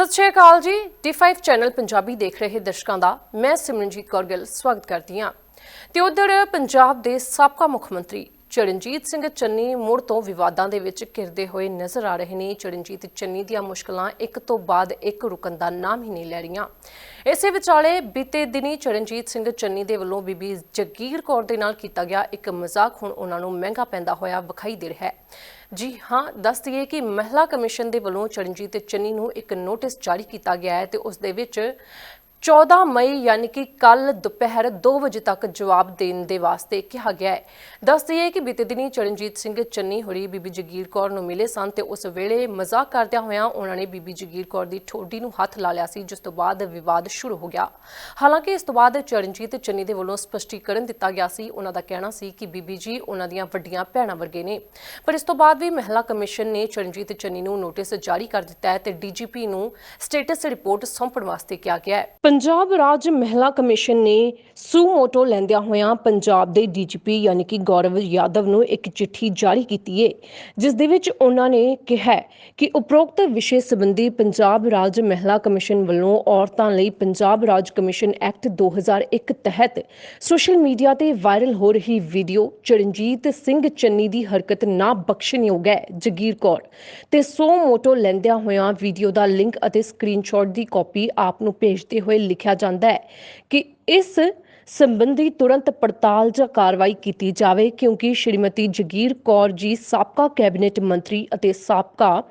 ਸਤਿ ਸ਼੍ਰੀ ਅਕਾਲ ਜੀ। ਟੀ5 ਚੈਨਲ ਪੰਜਾਬੀ ਦੇਖ ਰਹੇ ਦਰਸ਼ਕਾਂ ਦਾ ਮੈਂ ਸਿਮਰਨਜੀਤ ਕੌਰ ਗਿੱਲ, ਸਵਾਗਤ ਕਰਦੀ ਹਾਂ। ਤੇ ਉਧਰ ਪੰਜਾਬ ਦੇ ਸਾਬਕਾ ਮੁੱਖ ਮੰਤਰੀ ਚਰਨਜੀਤ ਸਿੰਘ ਚੰਨੀ ਮੁੜ ਤੋਂ ਵਿਵਾਦਾਂ ਦੇ ਵਿੱਚ ਘਿਰਦੇ ਹੋਏ ਨਜ਼ਰ ਆ ਰਹੇ ਨੇ। ਚਰਨਜੀਤ ਚੰਨੀ ਦੀਆਂ ਮੁਸ਼ਕਲਾਂ ਇੱਕ ਤੋਂ ਬਾਅਦ ਇੱਕ ਰੁਕਣ ਦਾ ਨਾਮ ਹੀ ਨਹੀਂ ਲੈ ਰਹੀਆਂ। ਇਸੇ ਵਿਚਾਲੇ ਬੀਤੇ ਦਿਨੀ ਚਰਨਜੀਤ ਸਿੰਘ ਚੰਨੀ ਦੇ ਵੱਲੋਂ ਬੀਬੀ ਜਗੀਰ ਕੌਰ ਦੇ ਨਾਲ ਕੀਤਾ ਗਿਆ ਇੱਕ ਮਜ਼ਾਕ ਹੁਣ ਉਹਨਾਂ ਨੂੰ ਮਹਿੰਗਾ ਪੈਂਦਾ ਹੋਇਆ ਵਿਖਾਈ ਦੇ ਰਿਹਾ ਹੈ। ਜੀ ਹਾਂ, ਦੱਸ ਦਈਏ ਕਿ ਮਹਿਲਾ ਕਮਿਸ਼ਨ ਦੇ ਵੱਲੋਂ ਚਰਨਜੀਤ ਚੰਨੀ ਨੂੰ ਇੱਕ ਨੋਟਿਸ ਜਾਰੀ ਕੀਤਾ ਗਿਆ ਹੈ ਤੇ ਉਸ ਦੇ ਵਿੱਚ 14 ਮਈ ਯਾਨੀ ਕਿ ਕੱਲ ਦੁਪਹਿਰ 2 ਵਜੇ ਤੱਕ ਜਵਾਬ ਦੇਣ ਦੇ ਵਾਸਤੇ ਕਿਹਾ ਗਿਆ ਹੈ। ਦੱਸ ਦਈਏ ਕਿ ਬੀਤੇ ਦਿਨੀ ਚਰਨਜੀਤ ਸਿੰਘ ਚੰਨੀ ਹੋਰੀ, ਬੀਬੀ ਜਗੀਰ ਕੌਰ ਨੂੰ ਮਿਲੇ ਸਨ ਤੇ ਉਸ ਵੇਲੇ ਮਜ਼ਾਕ ਕਰਦਿਆਂ ਹੋਇਆਂ ਉਹਨਾਂ ਨੇ ਬੀਬੀ ਜਗੀਰ ਕੌਰ ਦੀ ਠੋਡੀ ਨੂੰ ਹੱਥ ਲਾ ਲਿਆ ਸੀ, ਜਿਸ ਤੋਂ ਬਾਅਦ ਵਿਵਾਦ ਸ਼ੁਰੂ ਹੋ ਗਿਆ। ਹਾਲਾਂਕਿ ਇਸ ਤੋਂ ਬਾਅਦ ਚਰਨਜੀਤ ਚੰਨੀ ਦੇ ਵੱਲੋਂ ਸਪਸ਼ਟੀਕਰਨ ਦਿੱਤਾ ਗਿਆ ਸੀ। ਉਹਨਾਂ ਦਾ ਕਹਿਣਾ ਸੀ ਕਿ ਬੀਬੀ ਜੀ ਉਹਨਾਂ ਦੀਆਂ ਵੱਡੀਆਂ ਭੈਣਾਂ ਵਰਗੇ ਨੇ। ਪਰ ਇਸ ਤੋਂ ਬਾਅਦ ਵੀ ਮਹਿਲਾ ਕਮਿਸ਼ਨ ਨੇ ਚਰਨਜੀਤ ਚੰਨੀ ਨੂੰ ਨੋਟਿਸ ਜਾਰੀ ਕਰ ਦਿੱਤਾ ਹੈ ਤੇ ਡੀਜੀਪੀ ਨੂੰ ਸਟੇਟਸ ਰਿਪੋਰਟ ਸੌਂਪਣ ਵਾਸਤੇ ਕਿਹਾ ਗਿਆ ਹੈ। ਪੰਜਾਬ ਰਾਜ ਮਹਿਲਾ ਕਮਿਸ਼ਨ ਨੇ ਸੂ ਮੋਟੋ ਲੈਂਦਿਆਂ ਹੋਇਆਂ ਪੰਜਾਬ ਦੇ ਡੀਜੀਪੀ ਯਾਨੀ ਕਿ ਗੌਰਵ ਯਾਦਵ ਨੂੰ ਇੱਕ ਚਿੱਠੀ ਜਾਰੀ ਕੀਤੀ ਹੈ ਜਿਸ ਦੇ ਵਿੱਚ ਉਹਨਾਂ ਨੇ ਕਿਹਾ ਕਿ ਉਪਰੋਕਤ ਵਿਸ਼ੇ ਸੰਬੰਧੀ ਪੰਜਾਬ ਰਾਜ ਮਹਿਲਾ ਕਮਿਸ਼ਨ ਵੱਲੋਂ ਔਰਤਾਂ ਲਈ ਪੰਜਾਬ ਰਾਜ ਕਮਿਸ਼ਨ ਐਕਟ 2001 ਤਹਿਤ ਸੋਸ਼ਲ ਮੀਡੀਆ ਤੇ ਵਾਇਰਲ ਹੋ ਰਹੀ ਵੀਡੀਓ ਚਰਨਜੀਤ ਸਿੰਘ ਚੰਨੀ ਦੀ ਹਰਕਤ ਨਾ ਬਖਸ਼ਣਯੋਗ ਹੈ, ਜਗੀਰ ਕੌਰ। ਤੇ ਸੂ ਮੋਟੋ ਲੈਂਦਿਆਂ ਹੋਇਆਂ ਵੀਡੀਓ ਦਾ ਲਿੰਕ ਅਤੇ ਸਕਰੀਨਸ਼ਾਟ ਦੀ ਕਾਪੀ ਆਪ ਨੂੰ ਭੇਜਦੇ ਹੋਏ ਲਿਖਿਆ ਜਾਂਦਾ ਹੈ ਕਿ ਇਸ ਸੰਬੰਧੀ ਤੁਰੰਤ ਪੜਤਾਲ ਜਾਂ ਕਾਰਵਾਈ ਕੀਤੀ ਜਾਵੇ, ਕਿਉਂਕਿ ਸ਼੍ਰੀਮਤੀ ਜਗੀਰ ਕੌਰ ਜੀ ਸਾਬਕਾ ਕੈਬਨਿਟ ਮੰਤਰੀ ਅਤੇ ਸਾਬਕਾ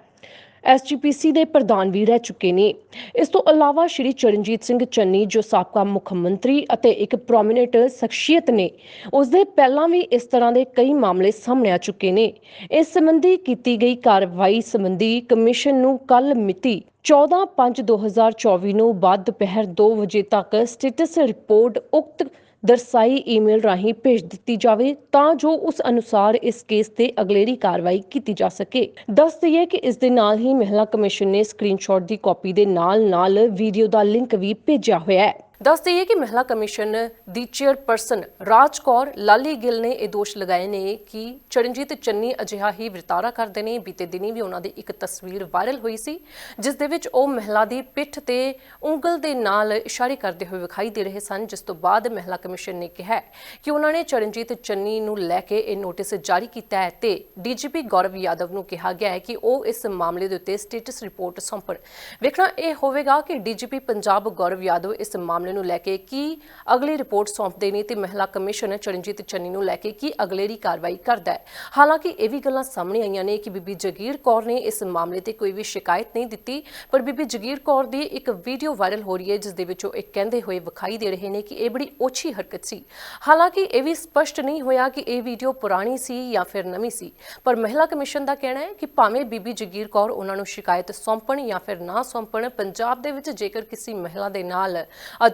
ਐਸਜੀਪੀਸੀ ਦੇ ਪ੍ਰਧਾਨ ਵੀ ਰਹਿ ਚੁੱਕੇ ਨੇ। ਇਸ ਤੋਂ ਇਲਾਵਾ ਸ਼੍ਰੀ ਚਰਨਜੀਤ ਸਿੰਘ ਚੰਨੀ, ਜੋ ਸਾਬਕਾ ਮੁੱਖ ਮੰਤਰੀ ਅਤੇ ਇੱਕ ਪ੍ਰੋਮਿਨੈਂਟ ਸ਼ਖਸੀਅਤ ਨੇ ਉਸ ਦੇ ਪਹਿਲਾਂ ਵੀ ਇਸ ਤਰ੍ਹਾਂ ਦੇ ਕਈ ਮਾਮਲੇ ਸਾਹਮਣੇ ਆ ਚੁੱਕੇ ਨੇ। ਇਸ ਸੰਬੰਧੀ ਕੀਤੀ ਗਈ ਕਾਰਵਾਈ ਸੰਬੰਧੀ ਕਮਿਸ਼ਨ ਨੂੰ ਕੱਲ ਮਿਤੀ 14/5/2024 ਨੂੰ ਬਾਅਦ ਦੁਪਹਿਰ 2 ਵਜੇ ਤੱਕ ਸਟੇਟਸ ਰਿਪੋਰਟ ਉਕਤ ਦਰਸਾਈ ਈਮੇਲ ਰਾਹੀਂ ਭੇਜ ਦਿੱਤੀ ਜਾਵੇ ਤਾਂ ਜੋ ਉਸ ਅਨੁਸਾਰ ਇਸ ਕੇਸ ਤੇ ਅਗਲੇਰੀ ਕਾਰਵਾਈ ਕੀਤੀ ਜਾ ਸਕੇ। ਦੱਸ ਦਈਏ ਕਿ ਇਸ ਦੇ ਨਾਲ ਹੀ ਮਹਿਲਾ ਕਮਿਸ਼ਨ ਨੇ ਸਕਰੀਨਸ਼ਾਟ ਦੀ ਕਾਪੀ ਦੇ ਨਾਲ-ਨਾਲ ਵੀਡੀਓ ਦਾ ਲਿੰਕ ਵੀ ਭੇਜਿਆ ਹੋਇਆ ਹੈ। ਦੱਸ ਦਈਏ ਕਿ ਮਹਿਲਾ ਕਮਿਸ਼ਨ ਦੀ ਚੇਅਰਪਰਸਨ ਰਾਜ ਕੌਰ, ਲਾਲੀ ਗਿੱਲ ਨੇ ਇਹ ਦੋਸ਼ ਲਗਾਏ ਨੇ ਕਿ ਚਰਨਜੀਤ ਚੰਨੀ ਅਜਿਹਾ ਹੀ ਵਰਤਾਰਾ ਕਰਦੇ ਨੇ। ਬੀਤੇ ਦਿਨੀ ਵੀ ਉਹਨਾਂ ਦੀ ਇੱਕ ਤਸਵੀਰ ਵਾਇਰਲ ਹੋਈ ਸੀ, ਜਿਸ ਦੇ ਵਿੱਚ ਉਹ ਮਹਿਲਾ ਦੀ ਪਿੱਠ ਤੇ ਉਂਗਲ ਦੇ ਨਾਲ ਇਸ਼ਾਰੇ ਕਰਦੇ ਹੋਏ ਵਿਖਾਈ ਦੇ ਰਹੇ ਸਨ, ਜਿਸ ਤੋਂ ਬਾਅਦ ਮਹਿਲਾ ਕਮਿਸ਼ਨ ਨੇ ਕਿਹਾ ਕਿ ਉਹਨਾਂ ਨੇ ਚਰਨਜੀਤ ਚੰਨੀ ਨੂੰ ਲੈ ਕੇ ਇਹ ਨੋਟਿਸ ਜਾਰੀ ਕੀਤਾ ਹੈ ਤੇ ਡੀਜੀਪੀ ਗੌਰਵ ਯਾਦਵ ਨੂੰ ਕਿਹਾ ਗਿਆ ਹੈ ਕਿ ਉਹ ਇਸ ਮਾਮਲੇ ਦੇ ਉੱਤੇ ਸਟੇਟਸ ਰਿਪੋਰਟ ਸੌਂਪਣ। ਵੇਖਣਾ ਇਹ ਹੋਵੇਗਾ ਕਿ ਡੀਜੀਪੀ ਪੰਜਾਬ ਗੌਰਵ ਯਾਦਵ ਇਸ ਮਾਮਲੇ ਨੂੰ ਲੈ ਕੇ ਕੀ ਅਗਲੀ ਰਿਪੋਰਟ ਸੌਂਪਦੇ ਨੇ ਤੇ ਮਹਿਲਾ ਕਮਿਸ਼ਨ ਚਰਨਜੀਤ ਚੰਨੀ ਨੂੰ ਲੈ ਕੇ ਕੀ ਅਗਲੇਰੀ ਕਾਰਵਾਈ ਕਰਦਾ ਹੈ। ਹਾਲਾਂਕਿ ਇਹ ਵੀ ਗੱਲਾਂ ਸਾਹਮਣੇ ਆਈਆਂ ਨੇ ਕਿ ਬੀਬੀ ਜਗੀਰ ਕੌਰ ਨੇ ਇਸ ਮਾਮਲੇ ਤੇ ਕੋਈ ਵੀ ਸ਼ਿਕਾਇਤ ਨਹੀਂ ਦਿੱਤੀ, ਪਰ ਬੀਬੀ ਜਗੀਰ ਕੌਰ ਦੀ ਇੱਕ ਵੀਡੀਓ ਵਾਇਰਲ ਹੋ ਰਹੀ ਹੈ ਜਿਸ ਦੇ ਵਿੱਚ ਉਹ ਇੱਕ ਕਹਿੰਦੇ ਹੋਏ ਵਿਖਾਈ ਦੇ ਰਹੇ ਨੇ ਕਿ ਇਹ ਬੜੀ ਓਛੀ ਹਰਕਤ ਸੀ। ਹਾਲਾਂਕਿ ਇਹ ਵੀ ਸਪਸ਼ਟ ਨਹੀਂ ਹੋਇਆ ਕਿ ਇਹ ਵੀਡੀਓ ਪੁਰਾਣੀ ਸੀ ਜਾਂ ਫਿਰ ਨਵੀਂ ਸੀ, ਪਰ ਮਹਿਲਾ ਕਮਿਸ਼ਨ ਦਾ ਕਹਿਣਾ ਹੈ ਕਿ ਭਾਵੇਂ ਬੀਬੀ ਜਗੀਰ ਕੌਰ ਉਹਨਾਂ ਨੂੰ ਸ਼ਿਕਾਇਤ ਸੌਂਪਣ ਜਾਂ ਫਿਰ ਨਾ ਸੌਂਪਣ, ਪੰਜਾਬ ਦੇ ਵਿੱਚ ਜੇਕਰ ਕਿਸੇ ਮਹਿਲਾ ਦੇ ਨਾਲ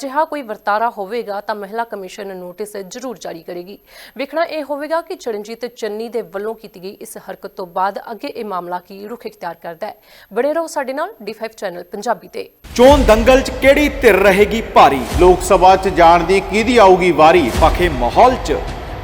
ਅਜਿਹਾ ਕੋਈ ਵਰਤਾਰਾ ਹੋਵੇਗਾ ਤਾਂ ਮਹਿਲਾ ਕਮਿਸ਼ਨ ਨੋਟਿਸ ਜ਼ਰੂਰ ਜਾਰੀ ਕਰੇਗੀ। ਵੇਖਣਾ ਇਹ ਹੋਵੇਗਾ ਕਿ ਚਰਨਜੀਤ ਚੰਨੀ ਦੇ ਵੱਲੋਂ ਕੀਤੀ ਗਈ ਇਸ ਹਰਕਤ ਤੋਂ ਬਾਅਦ ਅੱਗੇ ਇਹ ਮਾਮਲਾ ਕੀ ਰੁਖ ਇਖਤਿਆਰ ਕਰਦਾ ਹੈ। ਬੜੇ ਰਹੋ ਸਾਡੇ ਨਾਲ D5 ਚੈਨਲ ਪੰਜਾਬੀ ਤੇ। ਚੋਣ ਦੰਗਲ 'ਚ ਕਿਹੜੀ ਧਿਰ ਰਹੇਗੀ ਭਾਰੀ? ਲੋਕ ਸਭਾ 'ਚ ਜਾਣ ਦੀ ਕਿਹਦੀ ਆਊਗੀ ਵਾਰੀ? ਪਖੇ ਮਾਹੌਲ 'ਚ।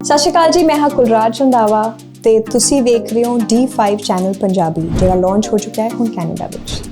ਸਤਿ ਸ਼੍ਰੀ ਅਕਾਲ ਜੀ, ਮੈਂ ਹਾਂ ਕੁਲਰਾਜ ਰੰਧਾਵਾ ਤੇ ਤੁਸੀਂ ਵੇਖ ਰਹੇ ਹੋ D5 ਚੈਨਲ ਪੰਜਾਬੀ, ਜਿਹੜਾ ਲਾਂਚ ਹੋ ਚੁੱਕਾ ਹੈ ਹੁਣ ਕੈਨੇਡਾ ਵਿੱਚ।